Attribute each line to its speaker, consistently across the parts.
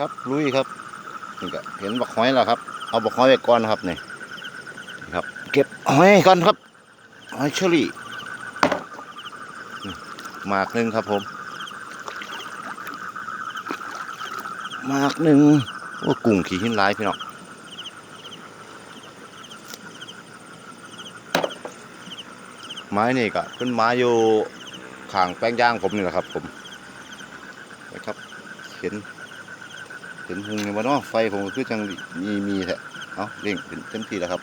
Speaker 1: ครับลุยครับนี่ก็เห็นบักหอยแล้วครับ เอาบักหอยไว้ก่อนนะครับนี่นะครับ เก็บหอยก่อนครับหอยเชอรี่มหมากหนึ่งครับผมหมากหนึ่งโอ้กุ้งขี่หินลายพี่น้องไม้นี่ก็เป็นไม้อยู่ข้างแป้งย่างผมนี่แหละครับ ผมนะครับเห็น เห็นหุงเนี่ยว่าเนาะไฟผมก็คือจังมีมีแท้เอาเร่งเป็นเต็มที่แล้วครับ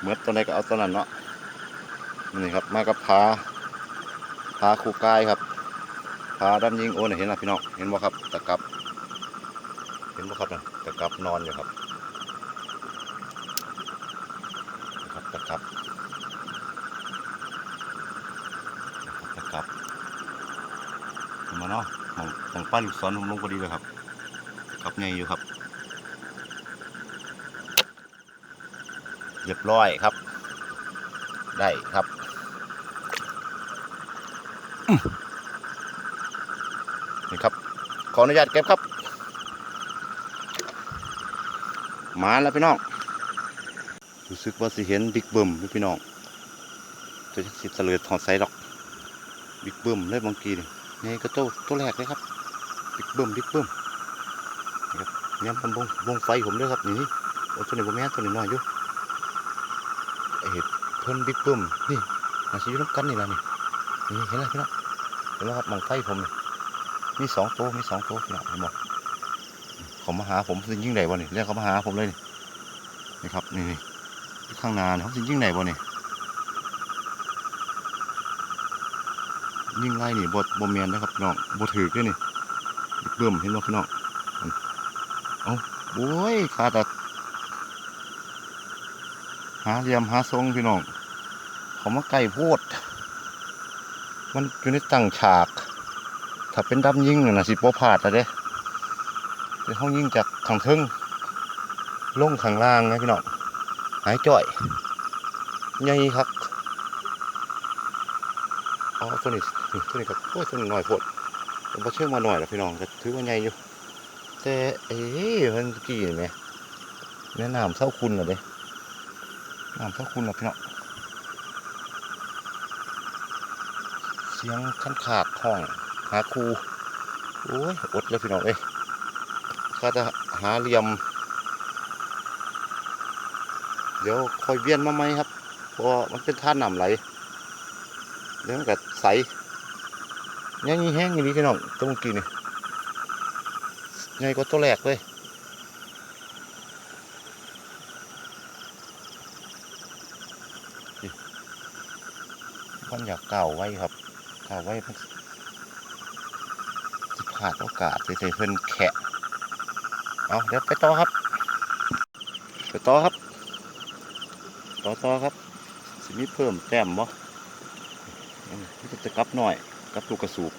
Speaker 1: เมื่อตอนไหนก็เอาตอนนั้นเนาะนี่ครับ มากับพาพาคู่กายครับพาดำยิงโอ้นเห็นนะพี่น้องเห็นบ่ครับตะกับ เห็นบ่ครับนะตะกับนอนอยู่ครับนะครับตะกับนะครับตะกับมาเนาะ มองมองป้าลูกศรผมลงพอดีเลยครับครับไงอยู่ครับ เรียบร้อยครับ ได้ครับนี่ครับ ขออนุญาตเก็บครับมาแล้วพี่น้องรู้สึกว่าสิเห็นบิ๊กเบิ้มอยู่พี่น้องจะสิเสลือถอดไซดอกบิ๊กเบิ้มเลยบางกีนี่ นี่ก็โตตัวแรกเลยครับบิ๊กเบิ้มบิ๊กเบิ้มเนี่ยมันวงวงไฟผมด้วยครับนี่โอ้ตัวนี้ผมแม่ตัวนี้น้อยอยู่ไอ้เห็ดเพิ่นบิ๊กเบิ้มนี่อาชีพน้ำกันนี่ละนี่นี่เห็นแล้วพี่น้องเห็นแล้วครับมองไฟผมนี่มีสองตัวมีสองตัวพี่น้องเห็นบ่เขามาหาผมสิยิ่งใหญ่บ่นี่เรียกเขามาหาผมเลยนี่นี่ครับนี่ข้างนาเนี่ยเขาสิยิ่งใหญ่บ่นี่ ยิ่งไล่นี่บ่บ่แมนนะครับพี่น้องบ่ถือด้วยนี่เบิ้มเห็นบ่พี่น้องโอ้ยขาดอะหาเหลี่ยมหาทรงพี่น้องเขามาไก่โพด มันอยู่ในตั้งฉาก ถ้าเป็นดำยิงน่ะสิบ่พลาดอะเด้เดี๋ยวเขายิงจากข้างทึงลงข้างล่างนะพี่น้องหายจ่อยใหญ่ครับ อ๋อตัวนี้นี่ตัวนี้ก็โอ้ยตัวนี้หน้อยโพดผมก็เชื่อมาหน่อยแล้วพี่น้องก็ถือว่าใหญ่อยู่ แต่เอ๊ะมันกี่เห็นไหมแนะนำเท่าคุณเหรอเด้น้ำเท่าคุณเหรอพี่น้องเสียงขั้นขาดห้องหาครูโอ้ยอดเลยพี่น้องเอ้ยข้าจะหาเหลี่ยม เดี๋ยวคอยเวียนมาไหมครับเพราะมันเป็นท่าน้ำไหล เดี๋ยวมันก็ใสยังงี้แห้งอย่างนี้พี่น้องตัวเมื่อกี้นี่ใหญ่กว่าตัวแรกเลยมันอยากเก่าไว้ครับเก่าไว้มันสิขาดโอกาสใส่เพิ่นแขะเอาเดี๋ยวไปต่อครับ ไปต่อครับ ต่อต่อครับ สิมีเพิ่มแต้มบ่อืมนี่ก็ จะกลับหน่อยกลับลูกกระสูบ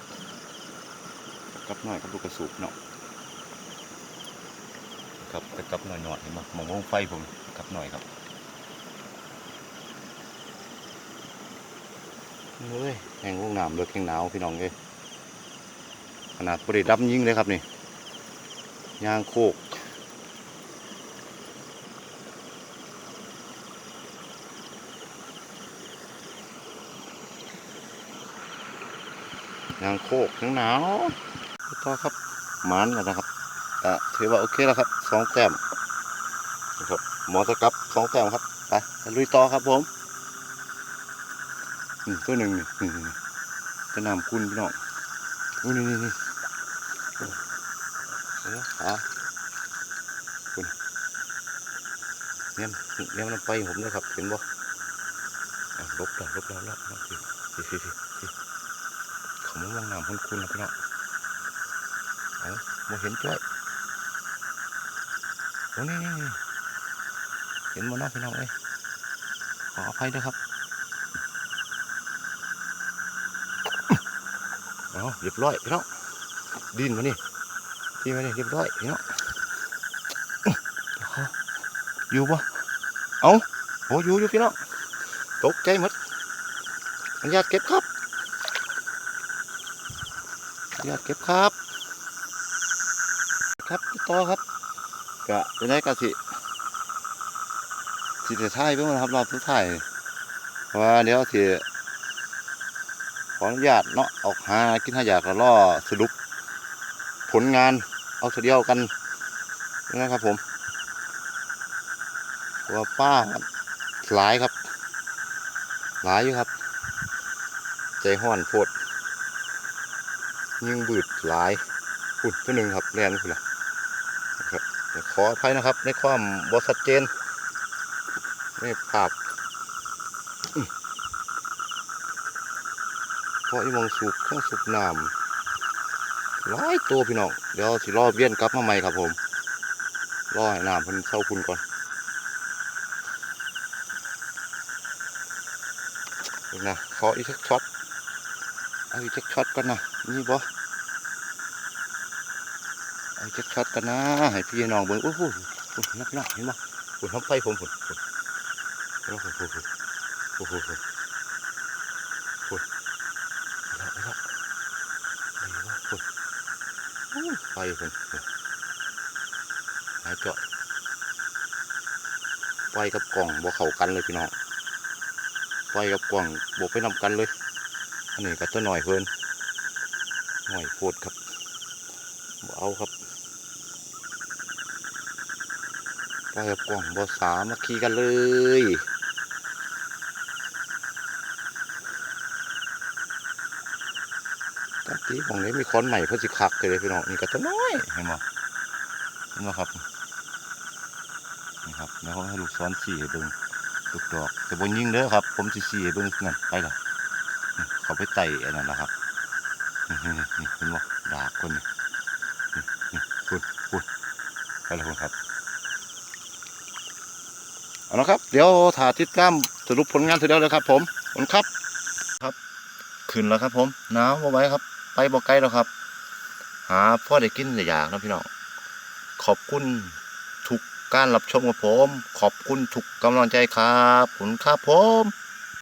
Speaker 1: กลับหน่อยกลับลูกกระสูบเนาะครับไปกลับหน่อยหน่อยเห็นไหมมองวงไฟผมกลับหน่อยครับเฮ้ยแห่งวงน้ำเลือกแห่งหนาวพี่น้องเลยขนาดบริดับยิ่งเลยครับนี่ยางโคก ยางโคกทั้งหนาวต่อครับหมันแล้วนะครับอะถือว่าโอเคแล้วครับสองแต้มนะครับหมอสกับสองแต้มครับไปลุยต่อครับผมนี่ตัวหนึ่งนี่จะนำคุณพี่น้องอุ้นี่นี่นี่โอ้โหอะคุณเนี่ยเนี่ยมันไปผมเลยครับเห็นบ่ลบแล้วลบแล้วลบแล้วสิสิสิ สิสิเขามองน้ำคุณคุณนะพี่น้องเอามาเห็นจ้วยโอ้นี่นี่นี่เห็นมันน้องพี่น้องเอ้ยขออภัยด้วยครับเอาเรียบร้อยพี่น้องดินมานี่ดินมานี่เรียบร้อยพี่น้องอยู่ปะเอาโอ้อยู่อยู่พี่น้องตกใจหมดอนุญาตเก็บครับ ญาตเก็บครับ ครับพี่ต่อครับกะจะได้กะสิสิจะท้ายเพิ่งนครับรอบสุดท้ายว่าเดี๋ยวสิขออนุญาตเนาะออกหากินหาอยากแล้วล่อสรุป ผลงานเอาเสียดียวกันนะครับผมว่าป้าหลายครับ หลายอยู่ครับ ใจห้อนโพด ยิ่งบืดหลายอุ่นตัวหนึ่งครับแลนนี่คือละนะครับขออภัยนะครับ ในความบอสัดเจนในภาพเพราะอีมองสูบเครื่องสูบน้ำหลายตัวพี่น้อง เดี๋ยวสิรอบเวียนกลับมาใหม่ครับผมรอให้น้ำเพิ่นเศร้าคุณก่อนนะขออีกสักช็อต เอาอีกสักช็อตก่อนนะนี่บ่เอาอีกสักช็อตกันนะให้พี่น้องเบิ่งโอ้โหนักหนักเห็นบ่โอ้โหทำไฟผมผุนผุนโอ้โหโอ้โหโอ้โหโอ้โหโอ้โหเอาละเอาละเอาละโอ้โหไฟผุนหายเจาะไฟกับกล่องบ่เข้ากันเลยพี่น้องไฟกับกล่องบ่ไปนำกันเลย อันนี้ก็ตัวหน่อยเพิ่นหน่อยโพดครับบเอาครับไฟกับกล่องบ่สามัคคีกันเลยตอนที่ของนี้มีค้อนใหม่เพื่อสิคักเลยพี่น้องนี่ก็ตัวน้อยเห็นบ่เห็นบ่ครับนี่ครับแล้วเขาให้ลูกซ้อนสี่ให้เบิ่งลูกดอกแต่บนยิ่งเด้อครับ ผมสิสี่ให้เบิ่งนั่นไปละ เขาไปไต่อันนั้นนะครับนี่นี่นี่เห็นบ่ดาคนนี่คุณคุณไปแล้วคุณครับเอาละครับ เดี๋ยวถาติดตามสรุปผลงานทีเดียวเลยครับ ผมขอบคุณครับครับขึ้นแล้วครับ ผมหนาวบ่ไหวครับ ไปบ่ไกลแล้วครับ หาพ่อได้กินได้อยากนะพี่น้องขอบคุณทุกการรับชมกับผม ขอบคุณทุกกำลังใจครับขอบคุณครับผม